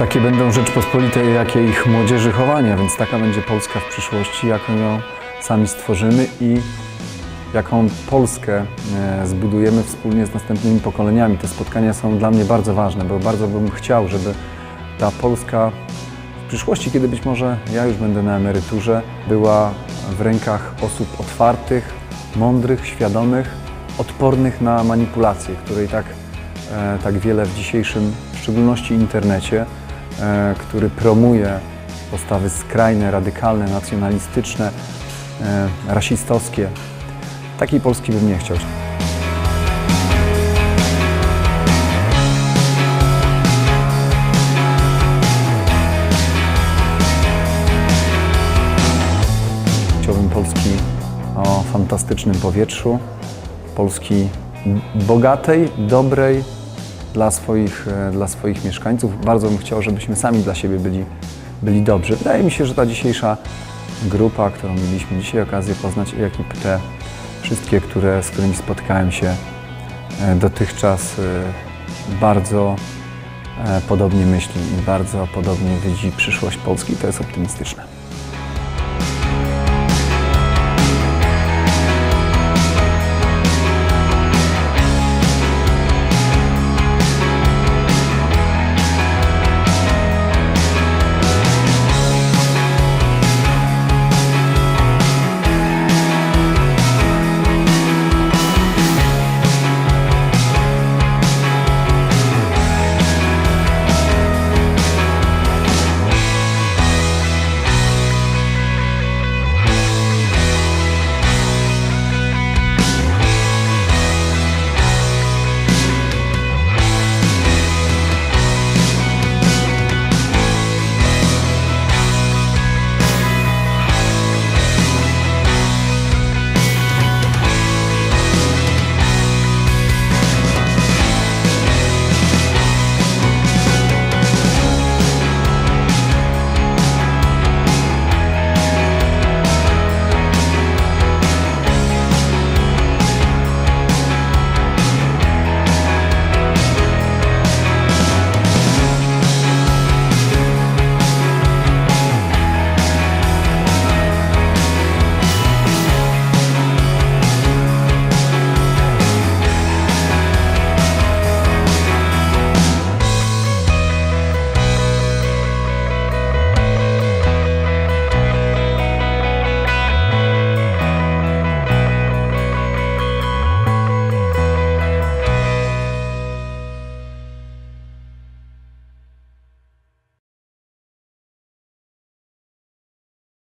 Takie będą Rzeczpospolite, jakie ich młodzieży chowania, więc taka będzie Polska w przyszłości, jaką ją sami stworzymy i jaką Polskę e, zbudujemy wspólnie z następnymi pokoleniami. Te spotkania są dla mnie bardzo ważne, bo bardzo bym chciał, żeby ta Polska w przyszłości, kiedy być może ja już będę na emeryturze, była w rękach osób otwartych, mądrych, świadomych, odpornych na manipulacje, której tak, e, tak wiele w dzisiejszym, w szczególności internecie, który promuje postawy skrajne, radykalne, nacjonalistyczne, e, rasistowskie. Takiej Polski bym nie chciał. Chciałbym Polski o fantastycznym powietrzu, Polski bogatej, dobrej dla swoich, e, dla swoich mieszkańców. Bardzo bym chciał, żebyśmy sami dla siebie byli, byli dobrzy. Wydaje mi się, że ta dzisiejsza grupa, którą mieliśmy dzisiaj okazję poznać, jak i te wszystkie, które, z którymi spotkałem się e, dotychczas, e, bardzo podobnie myśli i bardzo podobnie widzi przyszłość Polski. To jest optymistyczne.